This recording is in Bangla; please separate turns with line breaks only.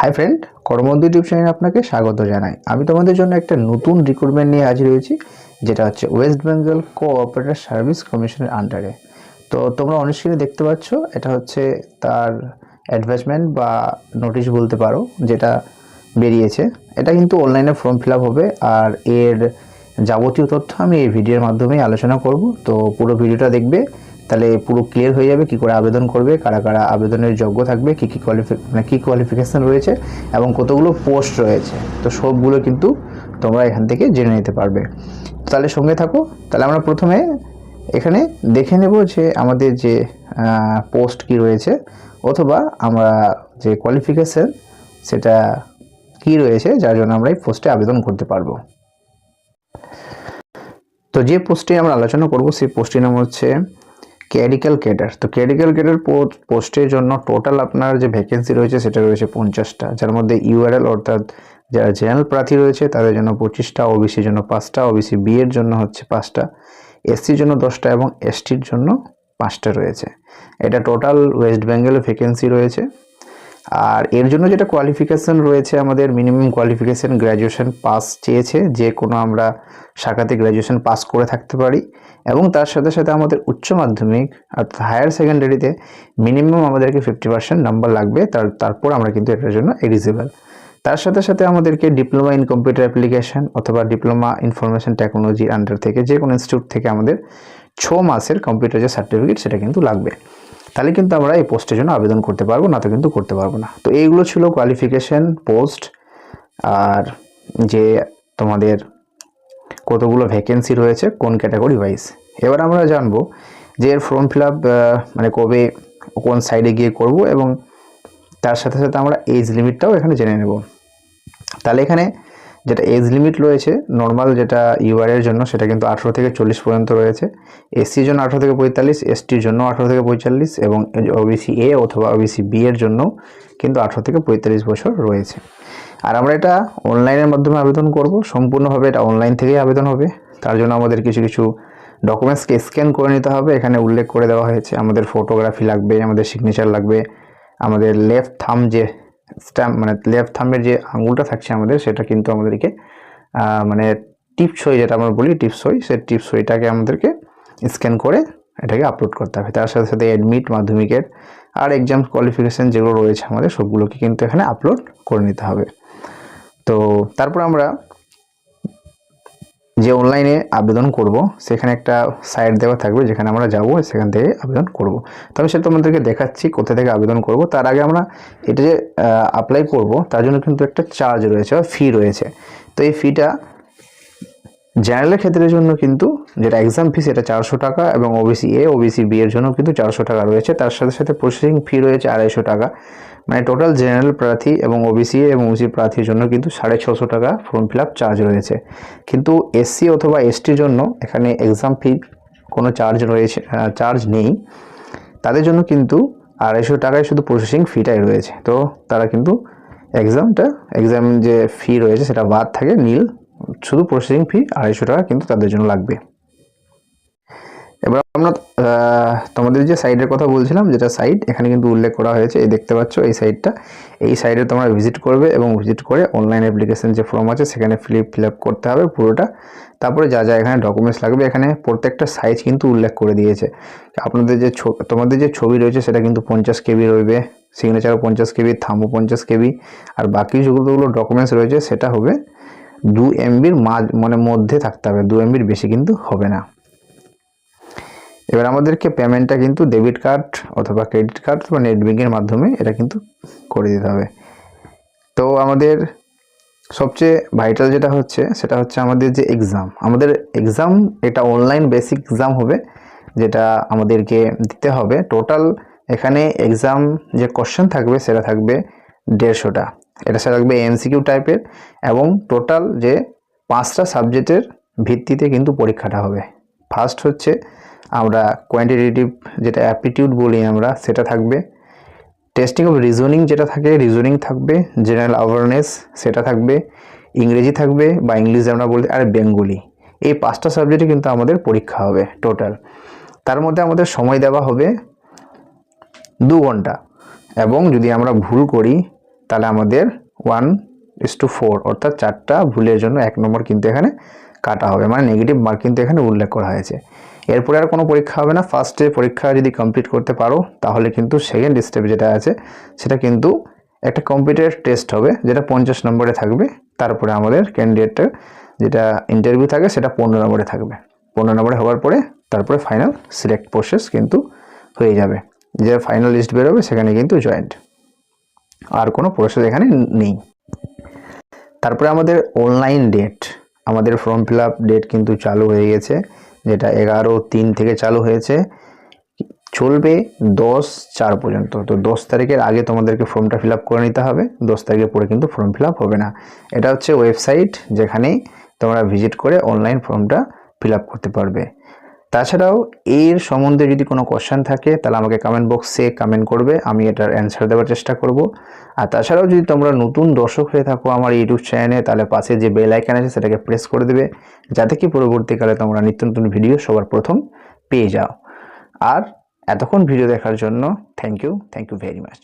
হাই ফ্রেন্ড কর্মবন্ধু ইউটিউব চ্যানেলে আপনাকে স্বাগত জানাই। আমি তোমাদের জন্য একটা নতুন রিক্রুটমেন্ট নিয়ে হাজির হয়েছি, যেটা হচ্ছে ওয়েস্ট বেঙ্গল কোঅপারেটর সার্ভিস কমিশনের আন্ডারে তো তোমরা অনেক দেখতে পাচ্ছ, এটা হচ্ছে তার অ্যাডভার্টাইজমেন্ট বা নোটিশ বলতে পারো, যেটা বেরিয়েছে। এটা কিন্তু অনলাইনে ফর্ম ফিল হবে, আর এর যাবতীয় তথ্য আমি এই ভিডিওর মাধ্যমেই আলোচনা করব। তো পুরো ভিডিওটা দেখবে তাহলে পুরো ক্লিয়ার হয়ে যাবে কি করে আবেদন করবে, কারা কারা আবেদনের যোগ্য থাকবে, কী কী কোয়ালিফি মানে কী কোয়ালিফিকেশান রয়েছে এবং কতগুলো পোস্ট রয়েছে। তো সবগুলো কিন্তু তোমরা এখান থেকে জেনে নিতে পারবে। তাহলে সঙ্গে থাকো, তাহলে আমরা প্রথমে এখানে দেখে নেব যে আমাদের যে পোস্ট কি রয়েছে অথবা আমরা যে কোয়ালিফিকেশান সেটা কি রয়েছে যার জন্য আমরা এই পোস্টে আবেদন করতে পারব। তো যে পোস্টে আমরা আলোচনা করব সেই পোস্টের নাম হচ্ছে ক্যারিক্যাল ক্যাডার তো ক্যারিক্যাল ক্যাডার পোস্টের জন্য টোটাল আপনার যে ভ্যাকেন্সি রয়েছে সেটা রয়েছে পঞ্চাশটা, যার মধ্যে ইউআরএল অর্থাৎ যারা জেনারেল প্রার্থী রয়েছে তাদের জন্য পঁচিশটা ওবিসির জন্য পাঁচটা ওবিসি বি এর জন্য হচ্ছে পাঁচটা এসসির জন্য দশটা এবং এসটির জন্য পাঁচটা রয়েছে। এটা টোটাল ওয়েস্ট বেঙ্গলে ভ্যাকেন্সি রয়েছে। আর এর জন্য যেটা কোয়ালিফিকেশান রয়েছে, আমাদের মিনিমাম কোয়ালিফিকেশান গ্র্যাজুয়েশন পাস চেয়েছে, যে কোনো আমরা শাখাতে গ্র্যাজুয়েশন পাস করে থাকতে পারি। এবং তার সাথে সাথে আমাদের উচ্চ মাধ্যমিক অর্থাৎ হায়ার সেকেন্ডারিতে মিনিমাম আমাদেরকে ফিফটি পার্সেন্ট নাম্বার লাগবে, তার, তারপর আমরা কিন্তু এটার জন্য এলিজিবল তার সাথে সাথে আমাদেরকে ডিপ্লোমা ইন কম্পিউটার অ্যাপ্লিকেশন অথবা ডিপ্লোমা ইনফরমেশন টেকনোলজির আন্ডার থেকে যে কোনো ইনস্টিটিউট থেকে আমাদের ছ মাসের কম্পিউটার যে সার্টিফিকেট সেটা কিন্তু লাগবে। তাহলে কিন্তু আমরা এই পোস্টের জন্য আবেদন করতে পারব, না তো কিন্তু করতে পারব না। তো এইগুলো ছিল কোয়ালিফিকেশন পোস্ট আর যে তোমাদের কতগুলো ভ্যাকেন্সি রয়েছে, কোন ক্যাটাগরি ওয়াইজ এবার আমরা জানব যে এর ফর্ম ফিল মানে কবে, কোন সাইডে গিয়ে করব, এবং তার সাথে সাথে আমরা এজ লিমিটটাও এখানে জেনে নেব। তাহলে এখানে যেটা এজ লিমিট রয়েছে নর্মাল যেটা ইউআরের জন্য, সেটা কিন্তু আঠেরো থেকে চল্লিশ পর্যন্ত রয়েছে। এসসির জন্য আঠেরো থেকে পঁয়তাল্লিশ এসটির জন্য আঠেরো থেকে পঁয়তাল্লিশ, এবং ওবিসি এ অথবা ওবিসি বি এর জন্য কিন্তু আঠেরো থেকে পঁয়তাল্লিশ বছর রয়েছে। আর আমরা এটা অনলাইনের মাধ্যমে আবেদন করব। সম্পূর্ণভাবে এটা অনলাইন থেকেই আবেদন হবে। তার জন্য আমাদের কিছু কিছু ডকুমেন্টসকে স্ক্যান করে নিতে হবে। এখানে উল্লেখ করে দেওয়া হয়েছে, আমাদের ফটোগ্রাফি লাগবে, আমাদের সিগনেচার লাগবে, আমাদের লেফট থাম যে স্ট্যাম্প মানে লেফট থামের যে আঙুলটা থাকছে আমাদের, সেটা কিন্তু আমাদেরকে মানে টিপসই যেটা আমরা বলি টিপসই সেই টিপসইটাকে আমাদেরকে স্ক্যান করে এটাকে আপলোড করতে হবে। তার সাথে সাথে অ্যাডমিট মাধ্যমিকের আর এক্সাম কোয়ালিফিকেশান যেগুলো রয়েছে আমাদের, সবগুলোকে কিন্তু এখানে আপলোড করে নিতে হবে। তো তারপর আমরা যে অনলাইনে আবেদন করব, সেখানে একটা সাইট দেওয়া থাকবে যেখানে আমরা যাব, সেখান থেকে আবেদন করব। তো আমি সেটা তোমাদেরকে দেখাচ্ছি, কোথা থেকে আবেদন করব। তার আগে আমরা এটা যে অ্যাপ্লাই করব, তার জন্য কিন্তু একটা চার্জ রয়েছে বা ফি রয়েছে। তো এই ফিটা জেনারেলের ক্ষেত্রের জন্য কিন্তু যেটা এক্সাম ফি সেটা চারশো টাকা এবং ওবিসি এ ওবিসি বি এর জন্য কিন্তু চারশো টাকা রয়েছে। তার সাথে সাথে প্রসেসিং ফি রয়েছে আড়াইশো টাকা। মানে টোটাল জেনারেল প্রার্থী এবং ওবিসি এবং ওসি প্রার্থীর জন্য কিন্তু সাড়ে ছশো টাকা ফর্ম ফিল আপ চার্জ রয়েছে। কিন্তু এসসি অথবা এসটির জন্য এখানে এক্সাম ফি কোনো চার্জ রয়েছে চার্জ নেই। তাদের জন্য কিন্তু আড়াইশো টাকায় শুধু প্রসেসিং ফিটাই রয়েছে। তো তারা কিন্তু এক্সামটা এক্সাম যে ফি রয়েছে সেটা বাদ থাকে নীল শুধু প্রসেসিং ফি আড়াইশো টাকা কিন্তু তাদের জন্য লাগবে। এবার আমরা তোমাদের যে সাইটের কথা বলছিলাম, যেটা সাইট এখানে কিন্তু উল্লেখ করা হয়েছে, এই দেখতে পাচ্ছ এই সাইটটা এই সাইটে তোমরা ভিজিট করবে এবং ভিজিট করে অনলাইন অ্যাপ্লিকেশন যে ফর্ম আছে, সেখানে ফিলিপ ফিল আপ করতে হবে পুরোটা। তারপরে যা যা এখানে ডকুমেন্টস লাগবে, এখানে প্রত্যেকটা সাইজ কিন্তু উল্লেখ করে দিয়েছে। আপনাদের যে তোমাদের যে ছবি রয়েছে, সেটা কিন্তু পঞ্চাশ কেবি রইবে সিগনেচারও পঞ্চাশ কেবি থামও পঞ্চাশ কেবি, আর বাকি যেগুলো ডকুমেন্টস রয়েছে, সেটা হবে দু এমবির মাঝ মানে মধ্যে থাকতে হবে, দু এমবির বেশি কিন্তু হবে না। এবার আমাদেরকে পেমেন্টটা কিন্তু ডেবিট কার্ড অথবা ক্রেডিট কার্ড বা নেট ব্যাঙ্কের মাধ্যমে এটা কিন্তু করে দিতে হবে। তো আমাদের সবচেয়ে ভাইটাল যেটা হচ্ছে, সেটা হচ্ছে আমাদের যে এক্সাম আমাদের এক্সাম এটা অনলাইন বেসিক এক্সাম হবে, যেটা আমাদেরকে দিতে হবে। টোটাল এখানে এক্সাম যে কোশ্চেন থাকবে, সেটা থাকবে দেড়শোটা। এটা সেটা থাকবে এমসিকিউ টাইপের এবং টোটাল যে পাঁচটা সাবজেক্টের ভিত্তিতে কিন্তু পরীক্ষাটা হবে। ফার্স্ট হচ্ছে আমরা কোয়ান্টিটেটিভ যেটা অ্যাপটিটিউড বলি আমরা, সেটা থাকবে। টেস্টিং অফ রিজনিং যেটা থাকে রিজনিং থাকবে। জেনারেল অ্যাওয়ারনেস সেটা থাকবে। ইংরেজি থাকবে বা ইংলিশ আমরা বলি, আর বেঙ্গলি। এই পাঁচটা সাবজেক্টে কিন্তু আমাদের পরীক্ষা হবে টোটাল তার মধ্যে আমাদের সময় দেওয়া হবে দু ঘণ্টা। এবং যদি আমরা ভুল করি তাহলে আমাদের ওয়ান ইস টু ফোর অর্থাৎ চারটা ভুলের জন্য এক নম্বর কিন্তু এখানে কাটা হবে মানে নেগেটিভ মার্ক কিন্তু এখানে উল্লেখ করা হয়েছে। এরপরে আর কোনো পরীক্ষা হবে না ফার্স্টে পরীক্ষা যদি কমপ্লিট করতে পারো, তাহলে কিন্তু সেকেন্ড স্টেপ যেটা আছে, সেটা কিন্তু একটা কম্পিউটার টেস্ট হবে, যেটা পঞ্চাশ নম্বরে থাকবে, তারপরে আমাদের ক্যান্ডিডেটের যেটা ইন্টারভিউ থাকে, সেটা পনেরো নম্বরে থাকবে। পনেরো নম্বরে হওয়ার পরে তারপরে ফাইনাল সিলেক্ট প্রসেস কিন্তু হয়ে যাবে। যে ফাইনাল লিস্ট বেরোবে, সেখানে কিন্তু জয়েন্ট আর কোনো প্রসেস এখানে নেই। তারপরে আমাদের অনলাইন ডেট আমাদের ফর্ম ফিল আপ ডেট কিন্তু চালু হয়ে গেছে, যেটা এগারো তিন থেকে চালু হয়েছে। চলবে দশ চার পর্যন্ত। তো দশ তারিখের আগে তোমাদেরকে ফর্মটা ফিল আপ করে নিতে হবে। দশ তারিখের পরে কিন্তু ফর্ম ফিল আপ হবে না। এটা হচ্ছে ওয়েবসাইট যেখানেই তোমরা ভিজিট করে অনলাইন ফর্মটা ফিল আপ করতে পারবে। তাছাড়াও এর সম্বন্ধে যদি কোনো কোশ্চেন থাকে, তাহলে আমাকে কমেন্ট বক্সে কমেন্ট করবে, আমি এটার অ্যান্সার দেওয়ার চেষ্টা করব। আর তাছাড়াও যদি তোমরা নতুন দর্শক হয়ে থাকো আমার ইউটিউব চ্যানেলে তাহলে পাশে যে বেল আইকন আছে সেটাকে প্রেস করে দেবে, যাতে কি পরবর্তীকালে তোমরা নিত্য নতুন ভিডিও সবার প্রথম পেয়ে যাও। আর এতক্ষণ ভিডিও দেখার জন্য thank you thank you very much